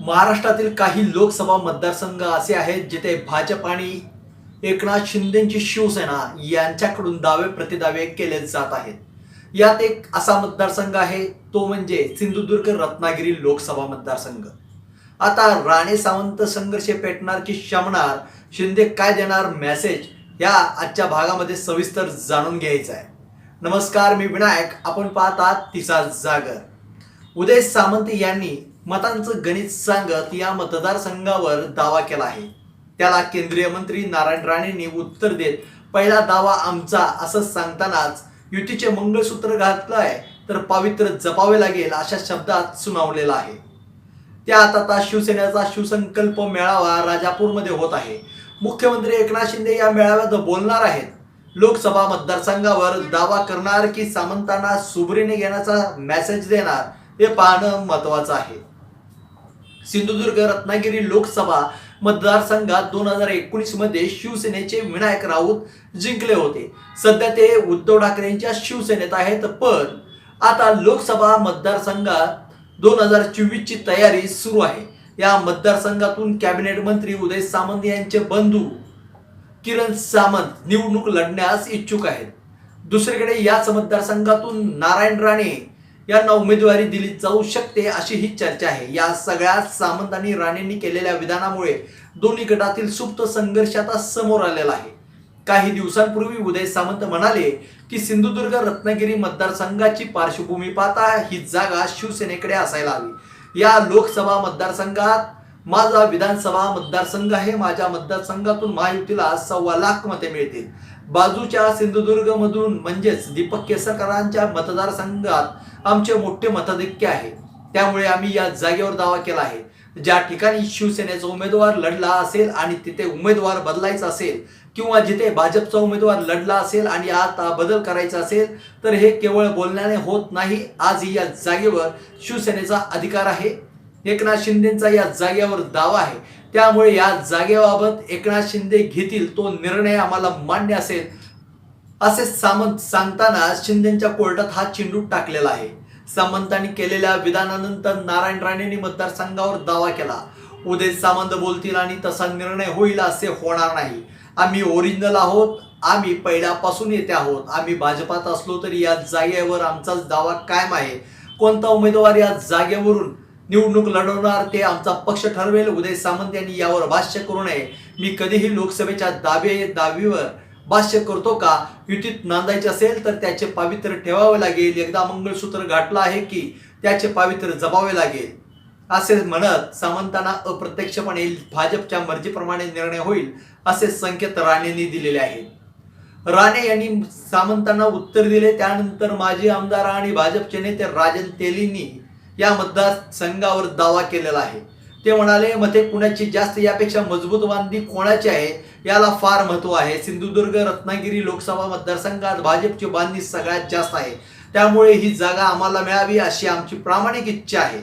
महाराष्ट्रातील काही लोकसभा मतदारसंघ असे आहेत जिथे भाजप आणि एकनाथ शिंदेची शिवसेना यांच्याकडून दावे प्रतिदावे केले जात आहेत. यात एक असा मतदारसंघ आहे तो म्हणजे सिंधुदुर्ग रत्नागिरी लोकसभा मतदारसंघ. आता राणे सावंत संघर्ष पेटणार की शमणार शिंदे काय देणार मेसेज या आजच्या भागामध्ये सविस्तर जाणून घ्यायचं आहे. नमस्कार मी विनायक. आपण पाहतात तिचा जागर. उदय सामंत यांनी मतांचं गणित सांगत या मतदारसंघावर दावा केला आहे. त्याला केंद्रीय मंत्री नारायण राणेंनी उत्तर देत पहिला दावा आमचा असं सांगतानाच युतीचे मंगळसूत्र घातलंय तर पावित्र्य जपावे लागेल अशा शब्दात सुनावलेला आहे. त्यात आता शिवसेनेचा शिवसंकल्प मेळावा राजापूरमध्ये होत आहे. मुख्यमंत्री एकनाथ शिंदे या मेळाव्यात बोलणार आहेत. लोकसभा मतदारसंघावर दावा करणार की सामंतांना सुबरीने घेण्याचा मेसेज देणार हे पाहणं महत्वाचं आहे. सिंधुदुर्ग रत्नागिरी लोकसभा मतदारसंघात दोन हजार एकोणीसमध्ये शिवसेनेचे विनायक राऊत जिंकले होते. सध्या ते उद्धव ठाकरेंच्या शिवसेनेत आहेत पण आता लोकसभा मतदारसंघात दोन हजार चोवीस ची तयारी सुरू आहे. या मतदारसंघातून कॅबिनेट मंत्री उदय सामंत यांचे बंधू किरण सामंत निवडणूक लढण्यास इच्छुक आहेत. दुसरीकडे याच मतदारसंघातून नारायण राणे यांना उमेदवारी दिली जाऊ शकते अशी ही चर्चा आहे. या सगळ्या सामंत आणि राणेंनी केलेल्या विधानामुळे दोन्ही गटातील सुप्त संघर्ष आता समोर आलेला आहे. काही दिवसांपूर्वी उदय सामंत म्हणाले की सिंधुदुर्ग रत्नागिरी मतदारसंघाची पार्श्वभूमी पाहता ही जागा शिवसेनेकडे असायला हवी. या लोकसभा मतदारसंघात माझा विधानसभा मतदारसंघ आहे. माझ्या मतदारसंघातून महायुतीला सव्वा लाख मते मिळतील. बाजूच्या सिंधुदुर्ग मधून म्हणजेच दीपक केसरकरांच्या मतदारसंघात आमचे मोठे मताधिक्य आहे. त्यामुळे आम्ही या जागेवर दावा केला आहे. ज्या ठिकाणी शिवसेनेचा उमेदवार लढला असेल आणि तिथे उमेदवार बदलायचा असेल किंवा जिथे भाजपचा उमेदवार लढला असेल आणि आता बदल करायचा असेल तर हे केवळ बोलण्याने होत नाही. आजही या जागेवर शिवसेनेचा अधिकार आहे. एकनाथ शिंदेचा या जागेवर दावा आहे. त्यामुळे या जागेबाबत एकनाथ शिंदे घेतील तो निर्णय आम्हाला मान्य असेल असे सामंत सांगताना शिंदेच्या कोर्टात हा चेंडू टाकलेला आहे. सामंतांनी केलेल्या विधानानंतर नारायण राणेंनी मतदारसंघावर दावा केला. उदय सामंत बोलतील आणि तसा निर्णय होईल असे होणार नाही. आम्ही ओरिजिनल आहोत आम्ही पहिल्यापासून येते आहोत. आम्ही भाजपात असलो तरी या जागेवर आमचाच दावा कायम आहे. कोणता उमेदवार या जागेवरून निवडणूक लढवणार ते आमचा पक्ष ठरवेल. उदय सामंत यांनी यावर भाष्य करू नये. मी कधीही लोकसभेच्या दावे दावीवर भाष्य करतो का? युतीत नांदायचे असेल तर त्याचे पावित्र्य ठेवावे लागेल. एकदा मंगळसूत्र गाठलं आहे की त्याचे पावित्र्य जपावे लागेल. असे म्हणत सामंतांना अप्रत्यक्षपणे भाजपच्या मर्जीप्रमाणे निर्णय होईल असे संकेत राणेंनी दिलेले आहेत. राणे यांनी सामंतांना उत्तर दिले. त्यानंतर माजी आमदार आणि भाजपचे नेते राजन तेलींनी या मतदारसंघावर दावा केलेला आहे. ते म्हणाले मते कुणाची जास्त यापेक्षा मजबूत बांधणी कोणाची आहे? याला फार महत्त्व आहे. सिंधुदुर्ग रत्नागिरी लोकसभा मतदारसंघात भाजपची बांधणी सगळ्यात जास्त आहे. त्यामुळे ही जागा आम्हाला मिळावी अशी आमची प्रामाणिक इच्छा आहे.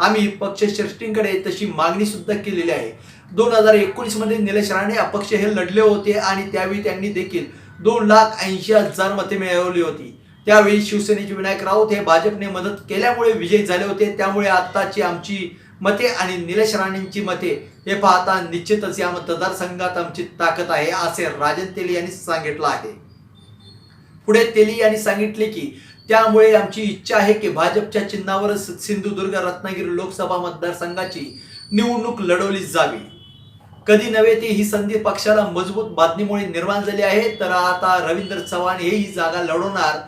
आम्ही पक्षश्रेष्ठींकडे तशी मागणी सुद्धा केलेली आहे. दोन हजार एकोणीसमध्ये निलेश राणे अपक्ष हे लढले होते आणि त्यावेळी त्यांनी देखील दोन लाख ऐंशी हजार मते मिळवली होती. त्यावेळी शिवसेनेचे विनायक राऊत हे भाजपने मदत केल्यामुळे विजयी झाले होते. त्यामुळे आत्ताची आमची मते आणि निलेश राणेंची मते हे पाहता निश्चितच या मतदारसंघात आमची ताकद आहे असे राजन तेली यांनी सांगितलं आहे. पुढे तेली यांनी सांगितले की त्यामुळे आमची इच्छा आहे की भाजपच्या चिन्हावरच सिंधुदुर्ग रत्नागिरी लोकसभा मतदारसंघाची निवडणूक लढवली जावी. कधी नव्हे ते ही संधी पक्षाला मजबूत बातमीमुळे निर्माण झाली आहे. तर आता रवींद्र चव्हाण हे ही जागा लढवणार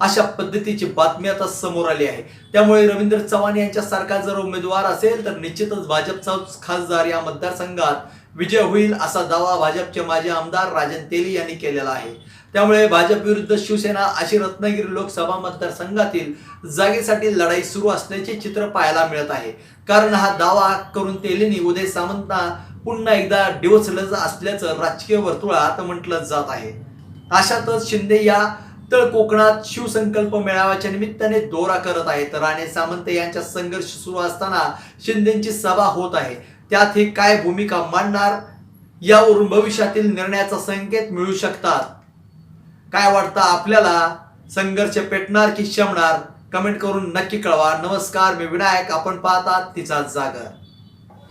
अशा पद्धतीची बातमी आता समोर आली आहे. त्यामुळे रवींद्र चव्हाण यांच्यासारखा जर उमेदवार असेल तर निश्चितच भाजपचा खासदार या मतदारसंघात विजय होईल असा दावा भाजपचे माजी आमदार राजन तेली यांनी केलेला आहे. त्यामुळे भाजप विरुद्ध शिवसेना अशी रत्नागिरी लोकसभा मतदारसंघातील जागेसाठी लढाई सुरू असल्याचे चित्र पाहायला मिळत आहे. कारण हा दावा करून तेलींनी उदय सामंतना पुन्हा एकदा डिवचलं असल्याचं राजकीय वर्तुळात म्हटलं जात आहे. अशातच शिंदे या उत्तर कोकणात शिवसंकल्प मेळाव्याच्या निमित्ताने दौरा करत आहेत. राणे सामंत यांच्या संघर्ष सुरू असताना शिंदेची सभा होत आहे. त्यात हे काय भूमिका मांडणार यावरून भविष्यातील निर्णयाचा संकेत मिळू शकतात. काय वाटतं आपल्याला? संघर्ष पेटणार की शमणार? कमेंट करून नक्की कळवा. नमस्कार मी विनायक. आपण पाहतात तिचा जागर.